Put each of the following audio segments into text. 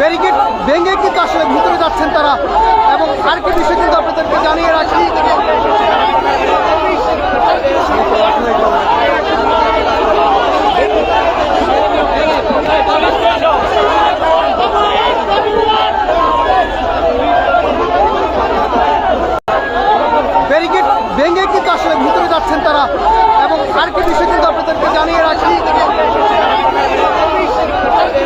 Barricade ভেঙে কিন্তু আসলে ভিতরে যাচ্ছেন তারা। এবং আরেকটি বিষয় কিন্তু আপনাদেরকে জানিয়ে রাখি। ব্যারিকেড ভেঙে কিন্তু আসলে ভিতরে যাচ্ছেন তারা। এবং আরেকটি বিষয় কিন্তু আপনাদেরকে জানিয়ে রাখি।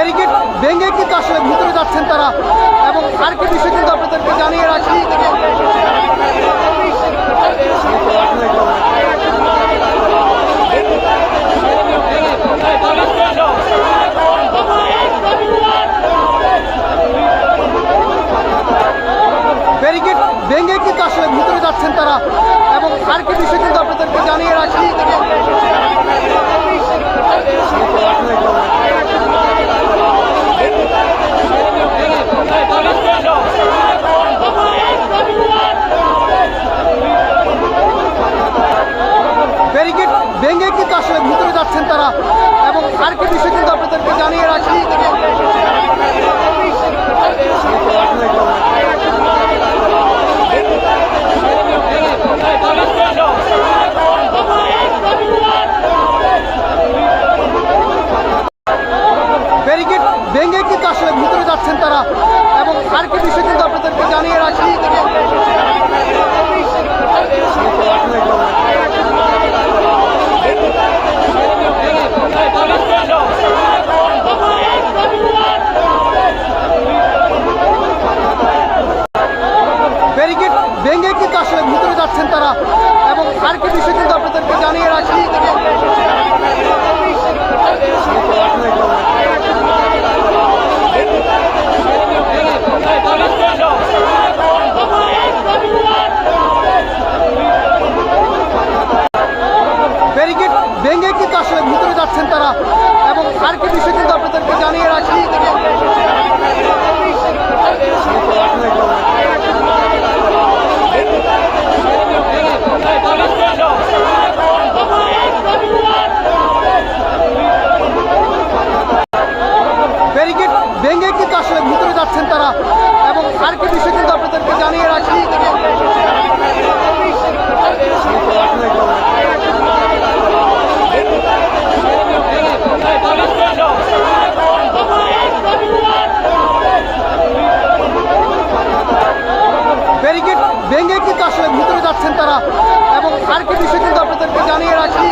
ব্যারিকেড ভেঙে কিন্তু আসলে ভিতরে যাচ্ছেন তারা। এবং আরেকটি বিষয় কিন্তু আপনাদেরকে জানিয়ে রাখি। ব্যারিকেড ভেঙে কিন্তু আসলে ভিতরে যাচ্ছেন তারা। এবং আরেকটি বিষয় কিন্তু আপনাদেরকে জানিয়ে রাখি। এবং আরেকটি বিষয় কিন্তু আপনাদেরকে জানিয়ে রাখি। ব্যারিকেড ভেঙে কিন্তু আসলে ভিতরে যাচ্ছেন তারা। এবং আরেকটি বিষয় কিন্তু আপনাদেরকে জানিয়ে রাখি।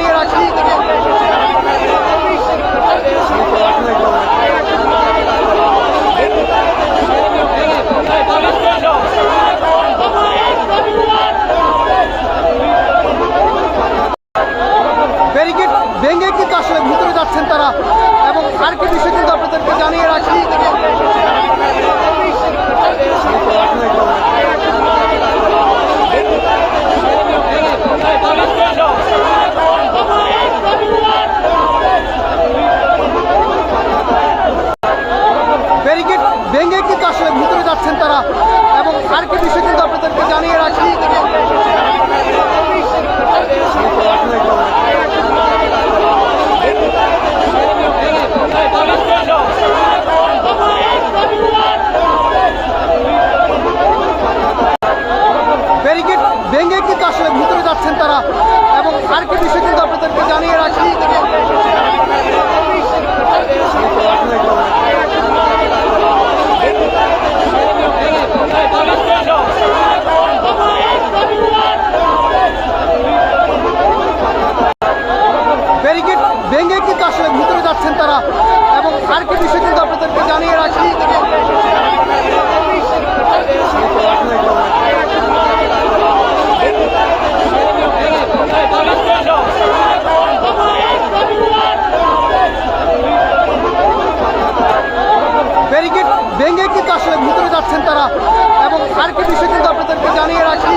আপনাদেরকে জানিয়ে রাখি ব্যারিকেড ভেঙে কিন্তু আসলে ভিতরে যাচ্ছেন তারা এবং আরেকটি বিষয় কিন্তু আপনাদেরকে জানিয়ে রাখি ব্যারিকেড ভেঙে কিন্তু আসলে ভিতরে যাচ্ছেন তারা এবং আরেকটি বিষয় কিন্তু আপনাদেরকে জানিয়ে রাখি ব্যারিকেড ভেঙে কিন্তু আসলে ভিতরে যাচ্ছেন তারা। এবং আরেকটি বিষয় কিন্তু আপনাদেরকে জানিয়ে রাখি। ব্যারিকেড ভেঙে কিন্তু আসলে ভিতরে যাচ্ছেন তারা। এবং আরেকটি বিষয় কিন্তু আপনাদেরকে জানিয়ে রাখি ব্যারিকেড ভেঙে কিন্তু আসলে ভিতরে যাচ্ছেন তারা এবং আরেকটি বিষয় কিন্তু আপনাদেরকে জানিয়ে রাখি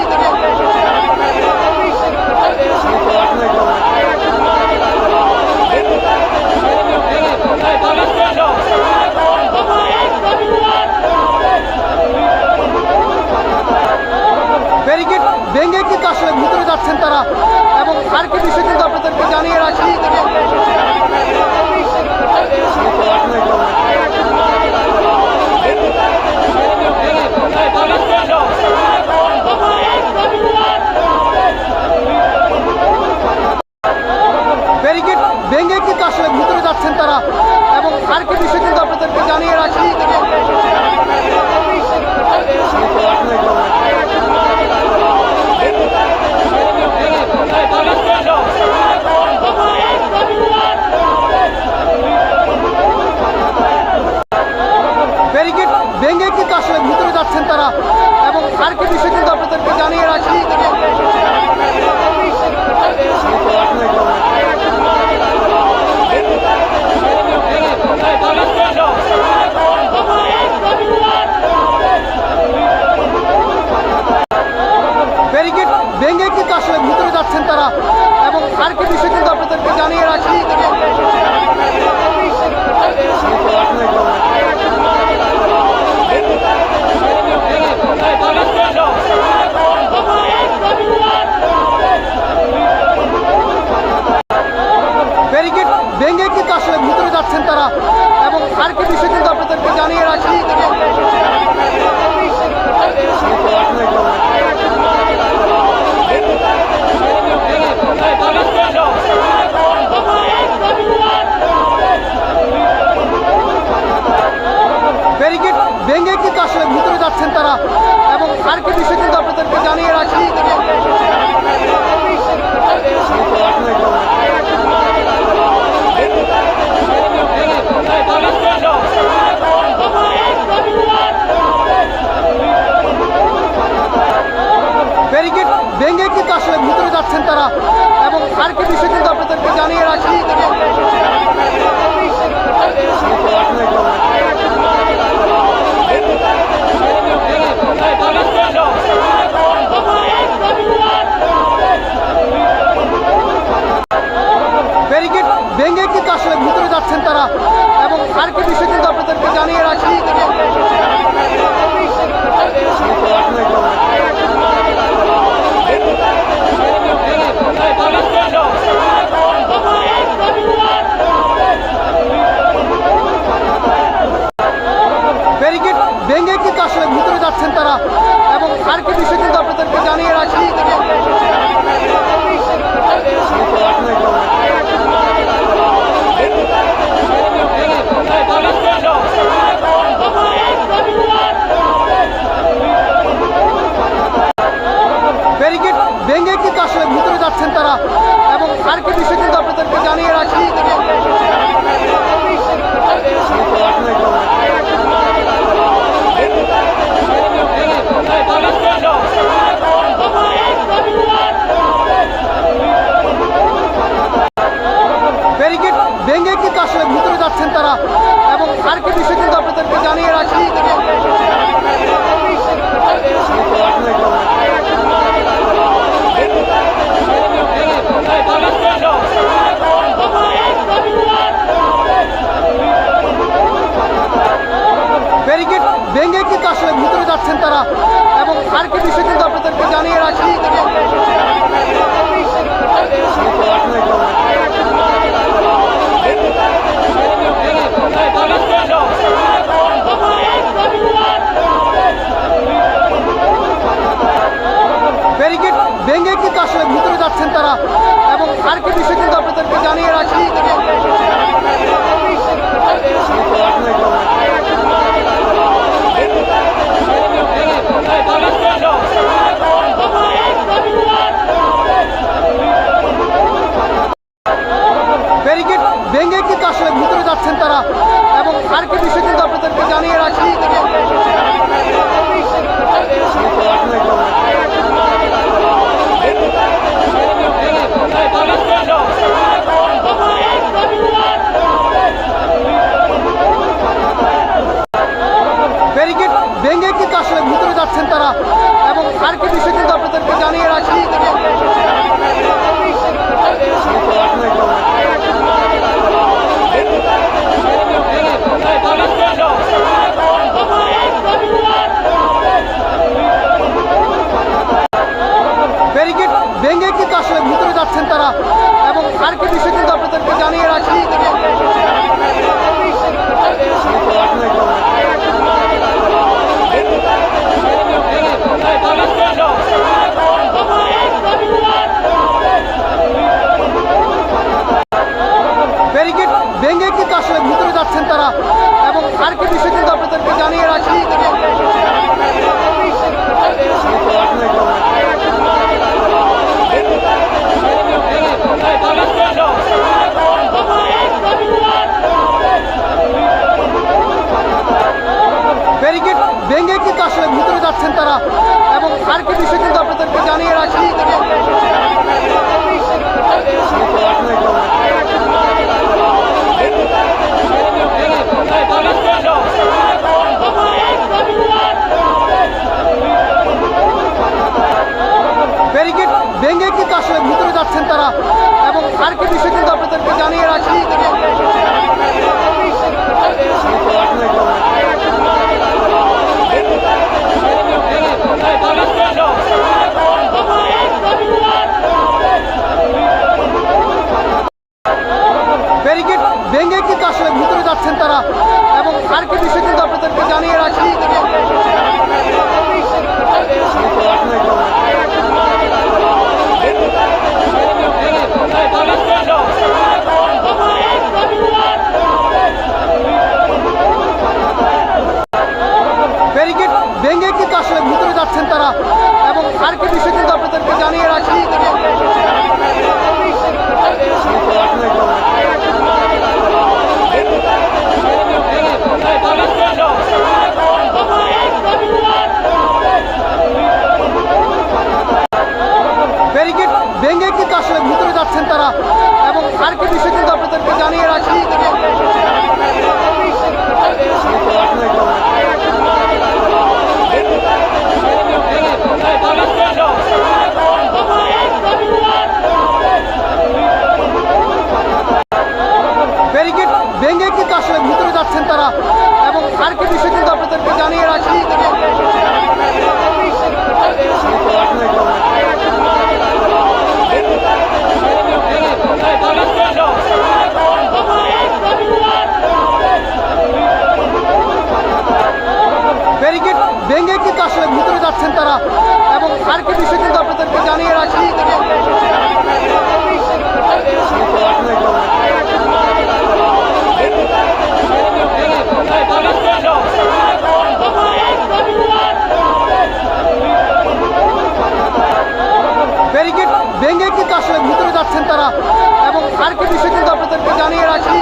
ব্যারিকেড ভেঙে কিন্তু আসলে ভিতরে যাচ্ছেন তারা। এবং আরেকটি বিষয় কিন্তু আপনাদেরকে জানিয়ে রাখি। যাচ্ছেন তারা। এবং আরেকটি বিষয় কিন্তু আপনাদেরকে জানিয়ে রাখি ব্যারিকেড ভেঙে কিন্তু আসলে ভিতরে যাচ্ছেন তারা এবং আরেকটি বিষয় কিন্তু আপনাদেরকে জানিয়ে রাখি ব্যারিকেড ভেঙে কিন্তু আসলে ভিতরে যাচ্ছেন তারা? এবং আরেকটি বিষয় কিন্তু আপনাদেরকে জানিয়ে রাখি ভেঙে কিন্তু আসলে ভিতরে যাচ্ছেন তারা। এবং আরেকটি বিষয় কিন্তু আপনাদেরকে জানিয়ে রাখি ব্যারিকেড ভেঙে কিন্তু আসলে ভিতরে যাচ্ছেন তারা এবং আরেকটি বিষয় কিন্তু আপনাদেরকে জানিয়ে রাখি ব্যারিকেড ভেঙে কিন্তু আসলে ভিতরে যাচ্ছেন তারা এবং আরেকটি বিষয় কিন্তু আপনাদেরকে জানিয়ে রাখি। ব্যারিকেড ভেঙে কিন্তু আসলে ভিতরে যাচ্ছেন তারা। এবং আরেকটি বিষয় কিন্তু আপনাদেরকে জানিয়ে রাখি ব্যারিকেড ভেঙে কিন্তু আসলে ভিতরে যাচ্ছেন তারা এবং আরেকটি বিষয় কিন্তু আপনাদেরকে জানিয়ে রাখি ব্যারিকেড ভেঙে কিন্তু আসলে ভিতরে যাচ্ছেন তারা এবং আরেকটি বিষয় কিন্তু আপনাদেরকে জানিয়ে রাখি। ব্যারিকেড ভেঙে কিন্তু আসলে ভিতরে যাচ্ছেন তারা। এবং আরেকটি বিষয় কিন্তু আপনাদেরকে জানিয়ে রাখি। আসলে ভিতরে যাচ্ছেন তারা এবং আরেকটি বিষয় কিন্তু আপনাদেরকে জানিয়ে রাখি। ব্যারিকেড ভেঙে কিন্তু আসলে ভিতরে যাচ্ছেন তারা এবং আরেকটি বিষয় কিন্তু আপনাদেরকে জানিয়ে রাখি ব্যারিকেড ভেঙে কিন্তু আসলে ভিতরে যাচ্ছেন তারা এবং আরেকটি বিষয় কিন্তু আপনাদেরকে জানিয়ে রাখি ব্যারিকেড কিন্তু আসলে ভিতরে যাচ্ছেন তারা। এবং আরেকটি বিষয় কিন্তু আপনাদেরকে জানিয়ে রাখি। ব্যারিকেড ভেঙে কিন্তু আসলে ভিতরে যাচ্ছেন তারা। এবং আরেকটি বিষয় কিন্তু আপনাদেরকে জানিয়ে রাখি দিয়ে কিন্তু আসলে ভিতরে যাচ্ছেন তারা। এবং আর বিষয় কিন্তু আপনাদেরকে জানিয়ে রাখি। ব্যারিকেড ভেঙে কিন্তু আসলে ভিতরে যাচ্ছেন তারা। এবং আর কি বিষয় কিন্তু আপনাদেরকে জানিয়ে রাখি।